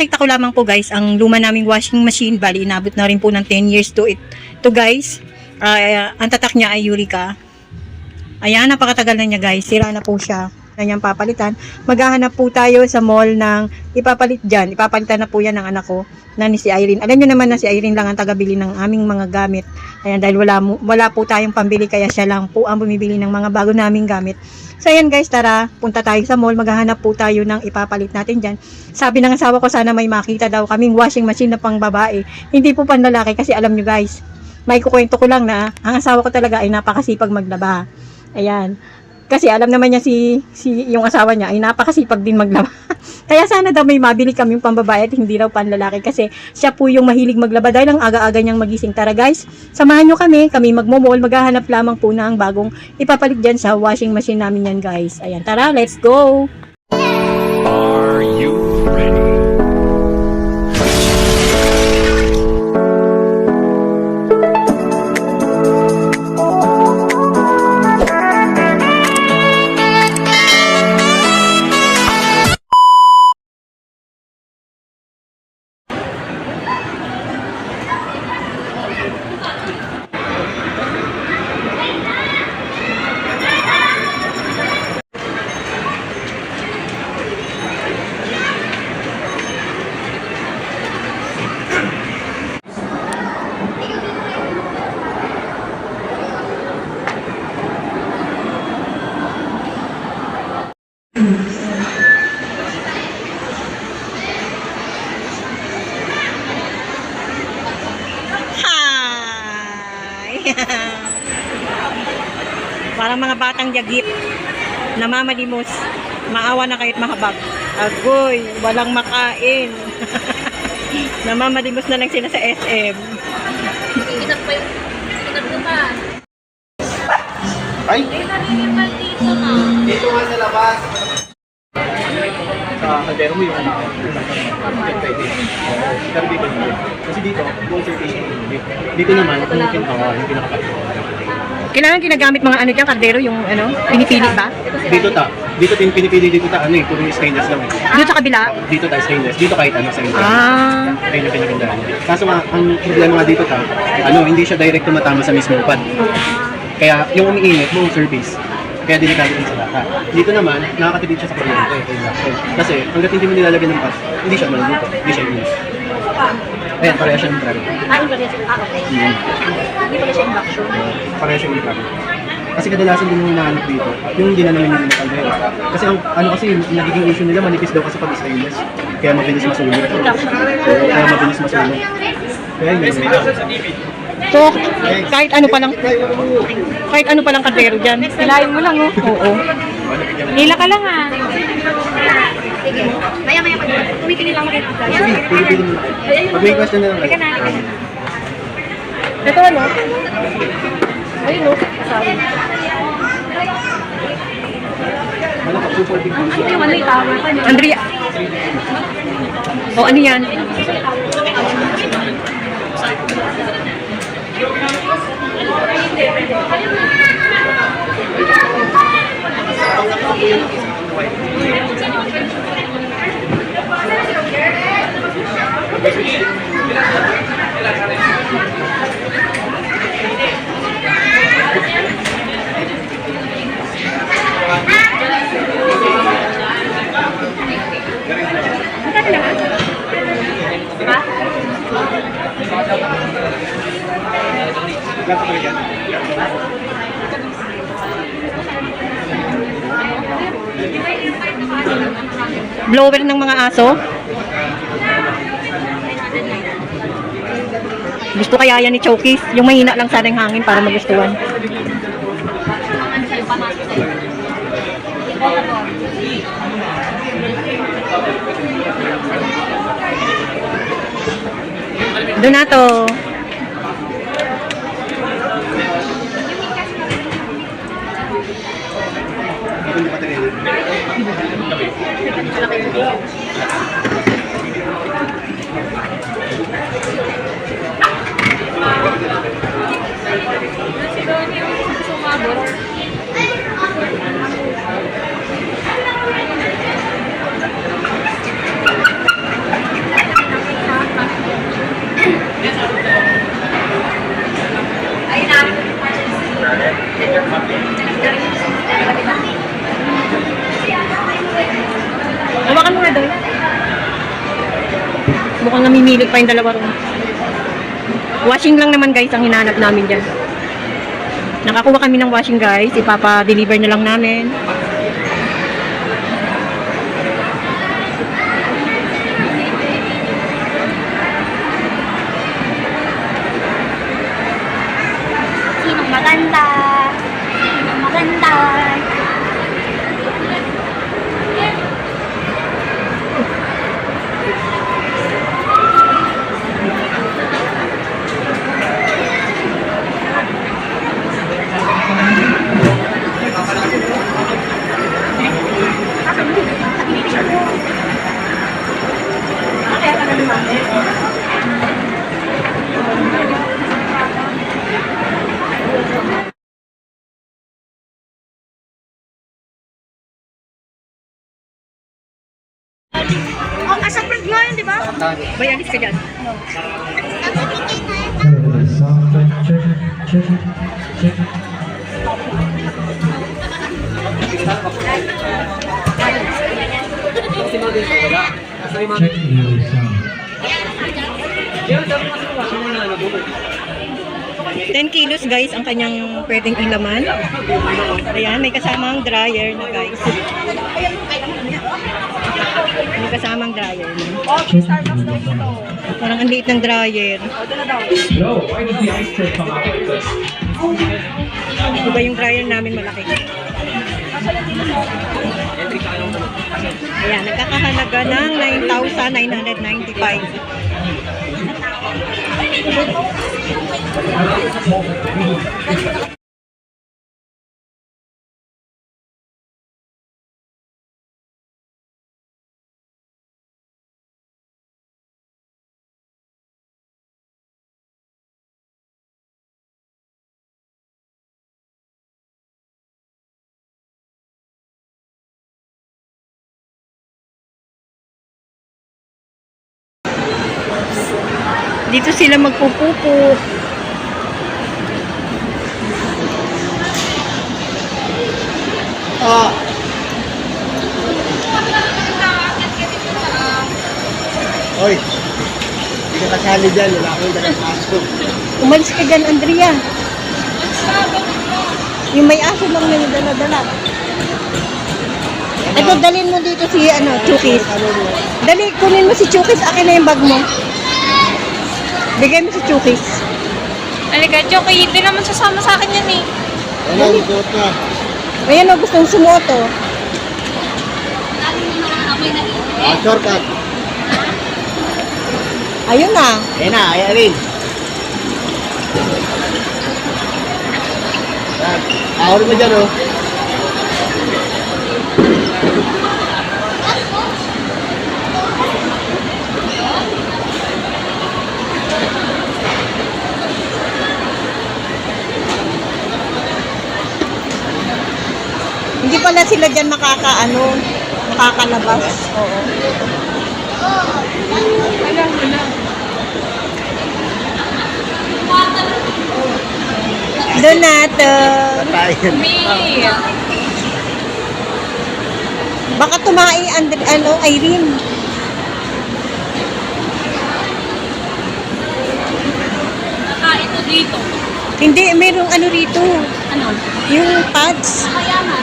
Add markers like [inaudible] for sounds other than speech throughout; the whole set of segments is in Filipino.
Ipapakita ko lamang po guys ang luma naming washing machine. Bali, inabot na rin po ng 10 years to it. To guys, ah, ang tatak niya ay Eureka. Ayan, napakatagal na niya guys. Sira na po siya. Kanyang papalitan. Maghahanap po tayo sa mall ng ipapalit dyan. Ipapalitan na po yan ng anak ko na ni si Irene. Alam niyo naman na si Irene lang ang tagabili ng aming mga gamit. Ayan, dahil wala, wala po tayong pambili kaya siya lang po ang bumibili ng mga bago naming gamit. So ayan guys, tara, punta tayo sa mall. Maghahanap po tayo ng ipapalit natin dyan. Sabi ng asawa ko sana may makita daw kaming washing machine na pang babae. Hindi po pang lalaki kasi alam nyo guys, may kukwento ko lang na ang asawa ko talaga ay napakasipag maglaba. Ayan. Kasi alam naman niya si, si yung asawa niya ay napakasipag din maglaba. [laughs] Kaya sana daw may mabili kaming pambabae at hindi raw panlalaki kasi siya po yung mahilig maglaba dahil ang aga-aga niyang magising. Tara guys, samahan nyo kami, kami magmomol, maghahanap lamang po na ang bagong ipapalit dyan sa washing machine namin yan guys. Ayan, tara, let's go! Are you ready? Parang mga batang yagip. Namamalimos. Maawa na kahit mahabag. Agoy, walang makain. [laughs] Namamalimos na lang sila sa SM. Ikinap pa yung... Ikinap ko pa. Ay, nalilipan dito na. dito nga sa labas. Sa kaldero mo yung ano. Pero dito hindi. Kasi dito, buong certification hindi. Dito naman, yung pin ko, yung pinakapatid. Kailangan ginagamit mga ano dyan, kardero, yung ano, pinipili ba? Dito ta, dito tin pinipili dito ta, ano eh, puro yung stainless lang eh. Doon sa kabila? Dito ta, stainless. Dito kahit ano sa inyo. Ah, Ayun yung pinagandaan. Kaso nga, ang problema nga dito ta, ano, hindi siya direct tumatama sa mismong pad. Kaya yung umiinit, buong service. Kaya delikado din sa bata. Dito naman, nakakatipid siya sa kuryente. eh, induction. Kasi hanggat hindi mo nilalagyan ng pad, hindi siya maluluto. Hindi siya inis. Ayan, pareha siya ng travel. Ah, iba rin siya. Ah, okay. Mm. Hindi pala siya induction. Pareha siya ng travel. Kasi kadalasan din yung hinahanap dito, yung hindi na namin yung. Kasi ang ano kasi, yung nagiging issue nila, manipis daw kasi pag stainless. Kaya mabilis masunog. Kaya mabilis masunog. Kaya yun. so, kahit ano pa lang, kahit ano pa lang kardero dyan. Hilahin mo lang, oh. Oo. Hila ka lang ah. Maya, maya. Tumikili lang ulit. Sige, pili-pili mo. Pag may question na lang. Halika na, halika na. Ito ano? Ayun, oh. Sabi. Ano ka, super big deal. Ano yung ano yung tower pa niya? Andrea. O, ano yan? Blower ng mga aso? Gusto kaya yan ni Chokis? Yung mahina lang sana hangin para magustuhan. Doon to. Hawakan mo nga daw. Mukhang namimilig pa yung dalawa ron. Washing lang naman guys ang hinahanap namin dyan. Nakakuha kami ng washing guys. Ipapa-deliver na lang namin. Di ba? Bayanis ka dyan. Check your sound. 10 kilos guys ang kanyang pwedeng ilaman. Ayan, may kasamang dryer na guys. May kasamang dryer na. Check your sound. Parang ang liit ng dryer. Yo, why did the ice tray come out like this? Ito ba yung dryer namin malaki? Ayan, nagkakahalaga ng 9,995. Dito sila magpupupo. Ah. Hoy, hindi ka kasali dyan. Wala akong dalang aso. Umalis ka dyan, Andrea. Yung may aso lang na yung dala-dala. Ito, dalhin mo dito si, ano, Chukis. Dali, kunin mo si Chukis. Akin na yung bag mo. Bigay mo si Chukis. Halika, Joky, hindi naman sasama sa akin yan eh. Ano, isuot na. Ayan o, gustong sumuoto. Ah, shortcut. Ayun na. Ayan na, ayan rin. Yan. Ahor mo dyan, oh. Hindi pala sila dyan makakaano, makakalabas. Oo. Donato. Patayin. Me. Baka tumae Andre, ano, Irene. Nakain to dito. Hindi, mayroong ano rito. Ano? Yung pads. Kaya nga.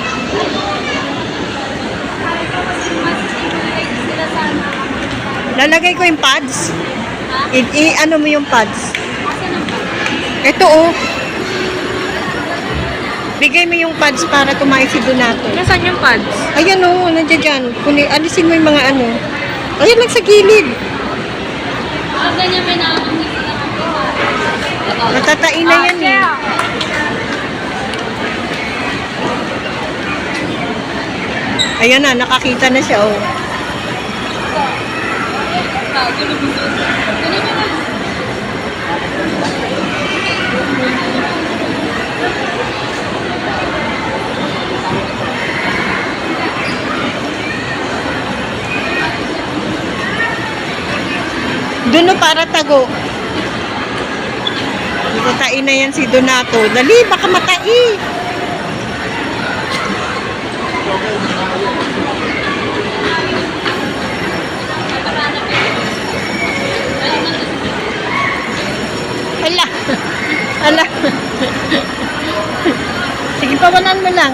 Sila sana. Lalagay ko yung pads. I, i- ano mo yung pads. Ito oh. Bigay mo yung pads para tumae si Donato. Nasaan yung pads? Ayan oh, nandiyan dyan. Kuni, alisin mo yung mga ano. Ayan lang sa gilid. Ah, ganyan may nakakangit na Matatain na yan eh. Ayan na, nakakita na siya oh. Doon para tago. Matain na yan si Donato. Dali, baka matai. Ala. Ala. Sige, pawanan mo lang.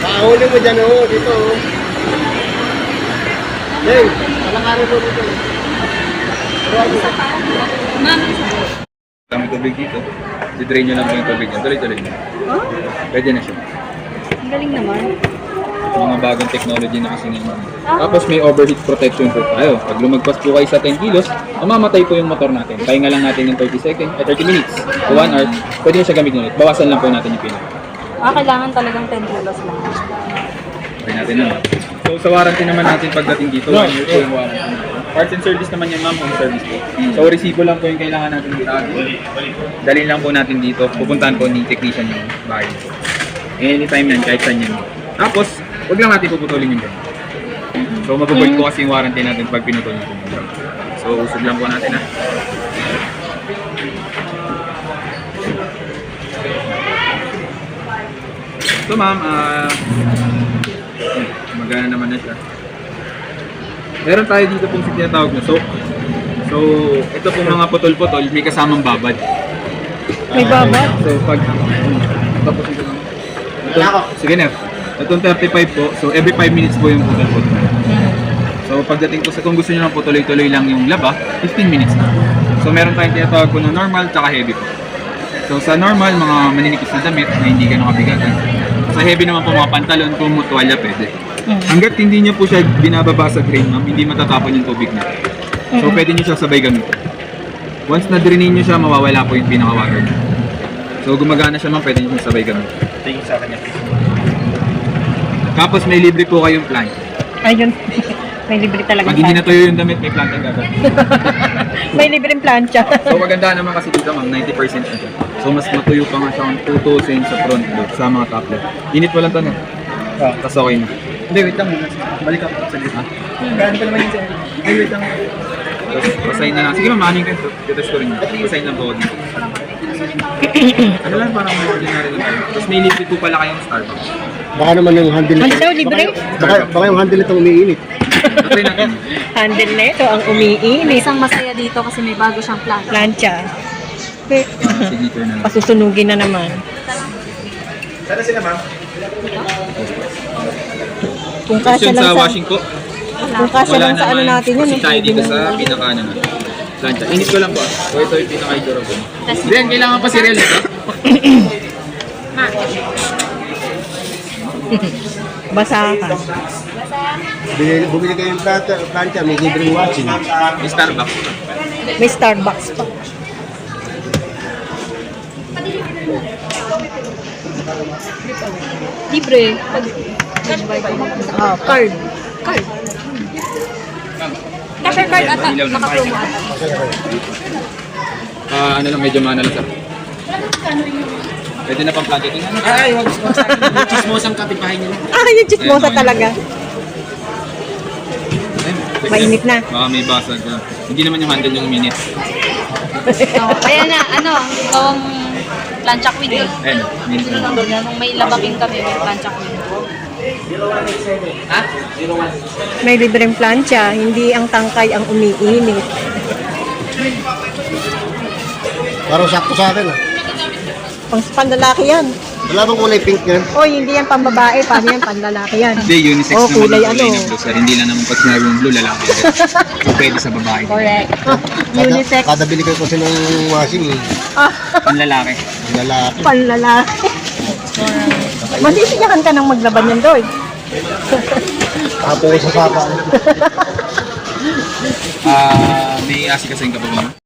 Pakahuli mo dyan, oh, dito, oh. Hey, palakarin mo dito. Kami tubig dito. Di-drain nyo lang po yung tubig niya. Tuloy-tuloy nyo. Pwede na siya. Ang galing naman. Mga bagong technology na kasi ngayon. Tapos may overheat protection po tayo. Pag lumagpas po kayo sa 10 kilos, mamamatay po yung motor natin. Pahinga lang natin yung 30 seconds, eh, 30 minutes, o 1 hour. Pwede nyo siya gamitin ulit. Bawasan lang po natin yung pila. Ah, kailangan talagang 10 kilos lang. Try natin naman. So sa warranty naman natin pagdating dito, 1 year po yung warranty natin. Parts and service naman yan ma'am, home service po. So resibo lang po yung kailangan natin dito. Dalhin lang po natin dito. Pupuntahan po ni technician yung bahay. Anytime yan, kahit saan yan. Tapos, huwag lang natin puputulin yung drum. So mabubulit po kasi yung warranty natin pag pinutol natin yung drum. So usog lang po natin ha. So ma'am, ah magana naman na siya. Meron tayo dito pong tinatawag na soak. So, ito pong mga putol-putol, may kasamang babad. May babad? So, pag... Tapos ito lang. Ito, sige na. Itong 35 po, so every 5 minutes po yung putol-putol. So, pagdating po sa kung gusto nyo lang po tuloy-tuloy lang yung laba, 15 minutes na. So, meron tayong tinatawag po na normal tsaka heavy po. So, sa normal, mga maninipis na damit na hindi ganun kabigatan. Sa heavy naman po mga pantalon, kung mutualya pwede. Hanggat hindi niyo po siya binababa sa drain, ma'am, hindi matatapon yung tubig niya. So, pwede niyo siya sabay gamitin. Once na drainin niyo siya, mawawala po yung pinaka-water. So, gumagana siya, ma'am, pwede niyo siya sabay gamitin. Tingin sa kanya. Tapos, may libre po kayong plant. Ayun. [laughs] May libre talaga. Pag hindi natuyo yung damit, may plant ang gagawin. [laughs] May libreng plancha. So, maganda naman kasi dito, ma'am, 90% na siya. So, mas matuyo pa nga siya kung tutusin sa front load, sa mga top load. Init mo lang to, no? Ah. Tapos okay na. Hindi, wait lang muna. Balik ako sa dito. Gano'n pa naman yung sa Ay, wait lang. Tapos, pasign na lang. Sige, ma'am, yung ganito? Titest ko rin yun. Pasign lang po ako dito. Ano lang, parang may ordinary lang. Tapos, may libre po pala kayong Starbucks. Baka naman yung handle Ano nito. daw, libre? Baka, baka yung handle nito umiinit. Try natin. Handle na ito, ang umiinit. Isang masaya dito kasi may bago siyang plan. Plancha. Eh, na lang. Pasusunugin na naman. Sana sila, ma'am? Kung kasya Question lang sa sa, washing ko. kung kasya lang sa ano natin yun. Kasi eh. tayo dito sa pinaka ano na. Plancha. Init ko lang po. ah. So ito yung pinaka-durable. Then, kailangan pa cereal nito. Basa ka. Bumili, bumili kayo yung planta, plancha, may libreng watching. May Starbucks. May Starbucks pa. Libre. Pag Ah, card. card. Cashier card ata. Naka-promo ata. Ah, ano lang, medyo mana lang sir. Pwede na pang plancha ito. Ay, wag wag sa akin. Yung chismosang kapitbahay nila. Ah, yung chismosa talaga. Mainit na. Baka may basag. ah. Hindi naman yung handle yung minute. Ayan na, ano, gawang plancha queen. Ayun, minute na. Nung may labaking kami, may plancha queen. May libreng plancha, hindi ang tangkay ang umiinit. Parang sakto sa akin, ah. Pang panlalaki yan. Wala bang kulay pink yan? Oy, hindi yan pambabae, paano yan panlalaki yan? Hindi, unisex Oh, naman kulay ano. ng blue sir. Hindi lang naman pag sinabi yung blue, lalaki. so, [laughs] pwede sa babae. Correct. Unisex. Kada, kada bili kayo kasi ng washing, eh. Ah, Panlalaki. Lalaki. panlalaki. Masisiyahan ka nang maglaban yan, Doy. Tapo ko sa sapa. [laughs] Ah, may asi kasing kapag mo.